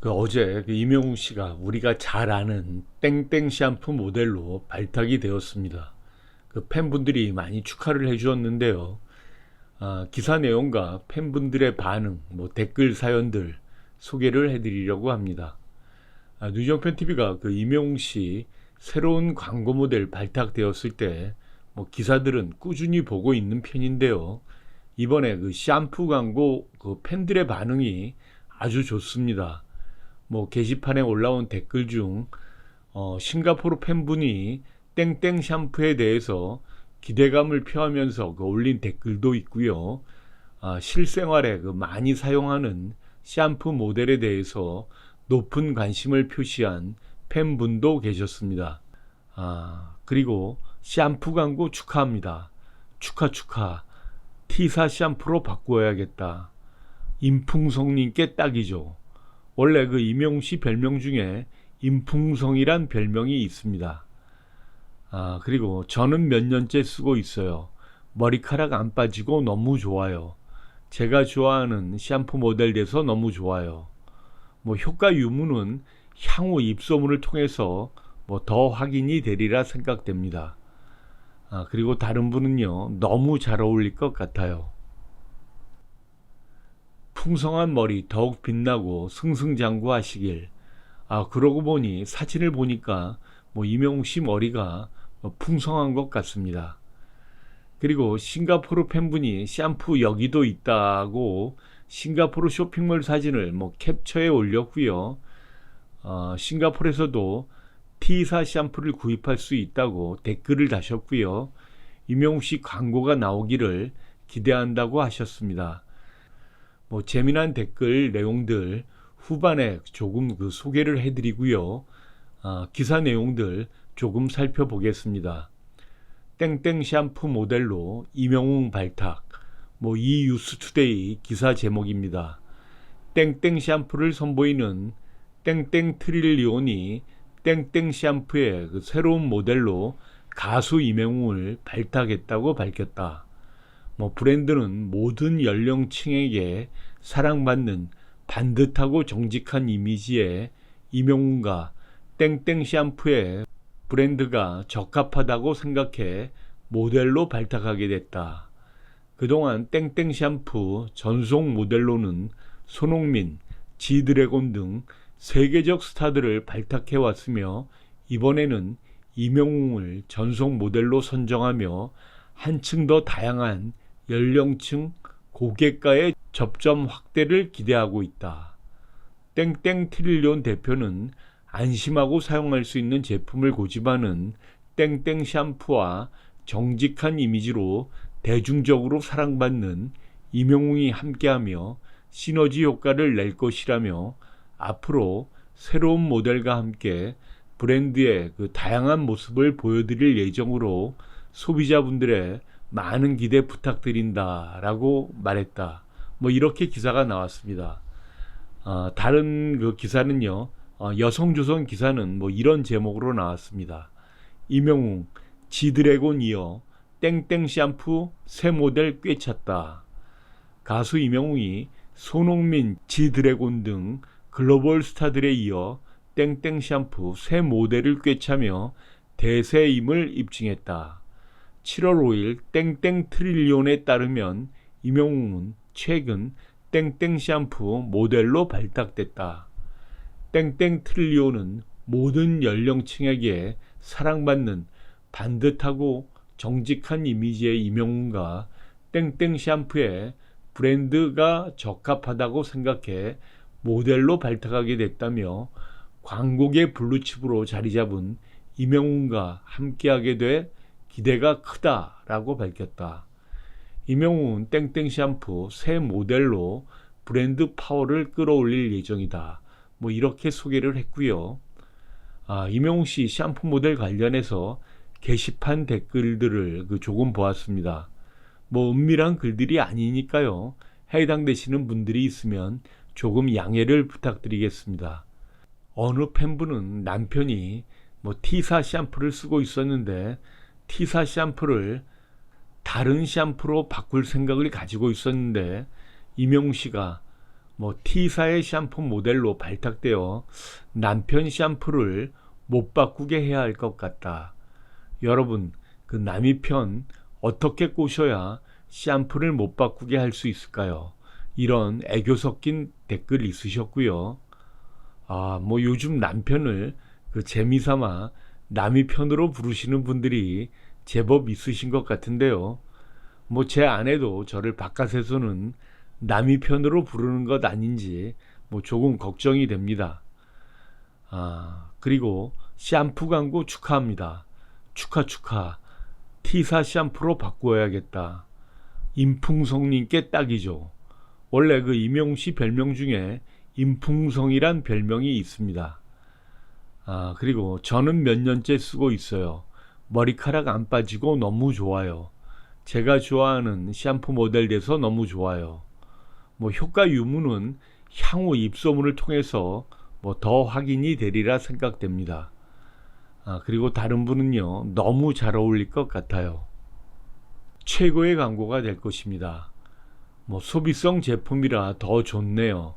그 어제 그 이명웅 씨가 우리가 잘 아는 땡땡 샴푸 모델로 발탁이 되었습니다. 그 팬분들이 많이 축하를 해주었는데요. 아, 기사 내용과 팬분들의 반응, 뭐 댓글 사연들 소개를 해드리려고 합니다. 아, 누정편 TV가 그 이명웅 씨 새로운 광고 모델 발탁되었을 때 뭐 기사들은 꾸준히 보고 있는 편인데요. 이번에 그 샴푸 광고 그 팬들의 반응이 아주 좋습니다. 뭐 게시판에 올라온 댓글 중 어, 싱가포르 팬분이 땡땡 샴푸에 대해서 기대감을 표하면서 그 올린 댓글도 있고요. 아, 실생활에 그 많이 사용하는 샴푸 모델에 대해서 높은 관심을 표시한 팬분도 계셨습니다. 아, 그리고 샴푸 광고 축하합니다. 축하 축하. T사 샴푸로 바꾸어야겠다. 임풍성님께 딱이죠. 원래 그 이명웅 씨 별명 중에 임풍성이란 별명이 있습니다. 아, 그리고 저는 몇 년째 쓰고 있어요. 머리카락 안 빠지고 너무 좋아요. 제가 좋아하는 샴푸 모델 돼서 너무 좋아요. 뭐 효과 유무는 향후 입소문을 통해서 뭐 더 확인이 되리라 생각됩니다. 아, 그리고 다른 분은요, 너무 잘 어울릴 것 같아요. 풍성한 머리 더욱 빛나고 승승장구하시길. 아, 그러고 보니 사진을 보니까 뭐 이명웅 씨 머리가 뭐 풍성한 것 같습니다. 그리고 싱가포르 팬분이 샴푸 여기도 있다고 싱가포르 쇼핑몰 사진을 뭐 캡처해 올렸고요. 어, 싱가포르에서도 T사 샴푸를 구입할 수 있다고 댓글을 다셨고요. 이명웅 씨 광고가 나오기를 기대한다고 하셨습니다. 뭐 재미난 댓글 내용들 후반에 조금 그 소개를 해드리고요. 아, 기사 내용들 조금 살펴보겠습니다. 땡땡 샴푸 모델로 이명웅 발탁. 뭐 이 뉴스투데이 기사 제목입니다. 땡땡 샴푸를 선보이는 땡땡 트릴리온이 땡땡 샴푸의 그 새로운 모델로 가수 이명웅을 발탁했다고 밝혔다. 뭐 브랜드는 모든 연령층에게 사랑받는 반듯하고 정직한 이미지의 이명웅과 땡땡 샴푸의 브랜드가 적합하다고 생각해 모델로 발탁하게 됐다. 그동안 땡땡 샴푸 전속 모델로는 손흥민, 지드래곤 등 세계적 스타들을 발탁해 왔으며 이번에는 이명웅을 전속 모델로 선정하며 한층 더 다양한 연령층 고객과의 접점 확대를 기대하고 있다. 땡땡 트릴리온 대표는 안심하고 사용할 수 있는 제품을 고집하는 땡땡 샴푸와 정직한 이미지로 대중적으로 사랑받는 이명웅이 함께하며 시너지 효과를 낼 것이라며 앞으로 새로운 모델과 함께 브랜드의 그 다양한 모습을 보여드릴 예정으로 소비자분들의 많은 기대 부탁드린다라고 말했다. 뭐 이렇게 기사가 나왔습니다. 어, 다른 그 기사는요. 어, 여성조선 기사는 뭐 이런 제목으로 나왔습니다. 이명웅 지드래곤 이어 땡땡 샴푸 새 모델 꿰찼다. 가수 이명웅이 손흥민, 지드래곤 등 글로벌 스타들에 이어 땡땡 샴푸 새 모델을 꿰차며 대세임을 입증했다. 7월 5일 땡땡 트릴리온에 따르면 이명웅은 최근 땡땡 샴푸 모델로 발탁됐다. 땡땡 트릴리온은 모든 연령층에게 사랑받는 반듯하고 정직한 이미지의 이명웅과 땡땡 샴푸의 브랜드가 적합하다고 생각해 모델로 발탁하게 됐다며 광고계 블루칩으로 자리 잡은 이명웅과 함께하게 돼 기대가 크다라고 밝혔다. 이명웅은 땡땡 샴푸 새 모델로 브랜드 파워를 끌어올릴 예정이다. 뭐 이렇게 소개를 했고요. 아, 이명웅 씨 샴푸 모델 관련해서 게시판 댓글들을 그 조금 보았습니다. 뭐 은밀한 글들이 아니니까요. 해당되시는 분들이 있으면 조금 양해를 부탁드리겠습니다. 어느 팬분은 남편이 뭐 T사 샴푸를 쓰고 있었는데 T사 샴푸를 다른 샴푸로 바꿀 생각을 가지고 있었는데 이명웅 씨가 뭐 T사의 샴푸 모델로 발탁되어 남편 샴푸를 못 바꾸게 해야 할 것 같다. 여러분, 그 남이 편 어떻게 꼬셔야 샴푸를 못 바꾸게 할 수 있을까요? 이런 애교 섞인 댓글 있으셨고요. 아, 뭐 요즘 남편을 그 재미삼아 남이 편으로 부르시는 분들이 제법 있으신 것 같은데요. 뭐 제 아내도 저를 바깥에서는 남이 편으로 부르는 것 아닌지 뭐 조금 걱정이 됩니다. 아, 그리고 샴푸 광고 축하합니다. 축하 축하. T사 샴푸로 바꾸어야겠다. 임풍성님께 딱이죠. 원래 그 임용 씨 별명 중에 임풍성이란 별명이 있습니다. 아, 그리고 저는 몇 년째 쓰고 있어요. 머리카락 안 빠지고 너무 좋아요. 제가 좋아하는 샴푸 모델 돼서 너무 좋아요. 뭐 효과 유무는 향후 입소문을 통해서 뭐 더 확인이 되리라 생각됩니다. 아, 그리고 다른 분은요, 너무 잘 어울릴 것 같아요. 최고의 광고가 될 것입니다. 뭐 소비성 제품이라 더 좋네요.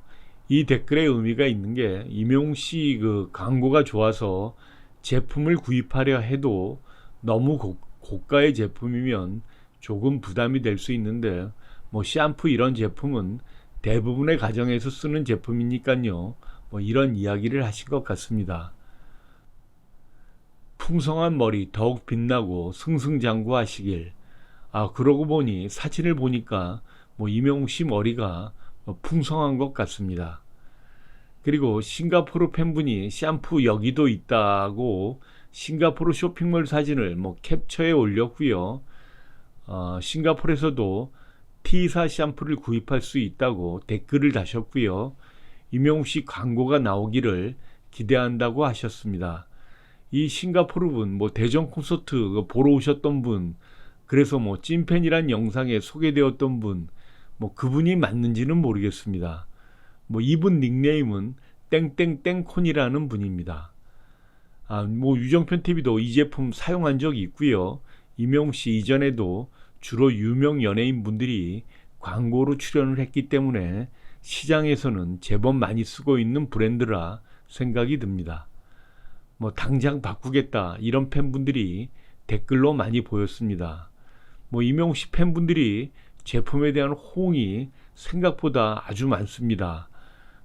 이 댓글에 의미가 있는 게 임용 씨 그 광고가 좋아서 제품을 구입하려 해도 너무 고, 고가의 제품이면 조금 부담이 될 수 있는데 뭐 샴푸 이런 제품은 대부분의 가정에서 쓰는 제품이니까요. 뭐 이런 이야기를 하신 것 같습니다. 풍성한 머리 더욱 빛나고 승승장구하시길. 아 그러고 보니 사진을 보니까 뭐 이명웅 씨 머리가 뭐 풍성한 것 같습니다. 그리고 싱가포르 팬분이 샴푸 여기도 있다고 싱가포르 쇼핑몰 사진을 뭐 캡처해 올렸고요. 어, 싱가포르에서도 T사 샴푸를 구입할 수 있다고 댓글을 다셨고요. 임영웅 씨 광고가 나오기를 기대한다고 하셨습니다. 이 싱가포르 분, 뭐 대전 콘서트 그 보러 오셨던 분, 그래서 뭐 찐팬이란 영상에 소개되었던 분, 뭐 그분이 맞는지는 모르겠습니다. 뭐 이분 닉네임은 땡땡땡콘이라는 분입니다. 아, 뭐 유정편 TV도 이 제품 사용한 적이 있고요. 임용 씨 이전에도 주로 유명 연예인 분들이 광고로 출연을 했기 때문에 시장에서는 제법 많이 쓰고 있는 브랜드라 생각이 듭니다. 뭐 당장 바꾸겠다 이런 팬분들이 댓글로 많이 보였습니다. 뭐 임용 씨 팬분들이 제품에 대한 호응이 생각보다 아주 많습니다.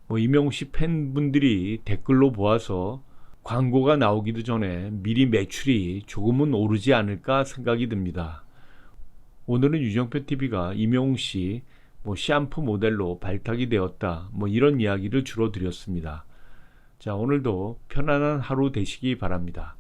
뭐 임용 씨 팬분들이 댓글로 보아서 광고가 나오기도 전에 미리 매출이 조금은 오르지 않을까 생각이 듭니다. 오늘은 유정표 TV가 임용 씨뭐 샴푸 모델로 발탁이 되었다. 뭐 이런 이야기를 주로 드렸습니다. 자, 오늘도 편안한 하루 되시기 바랍니다.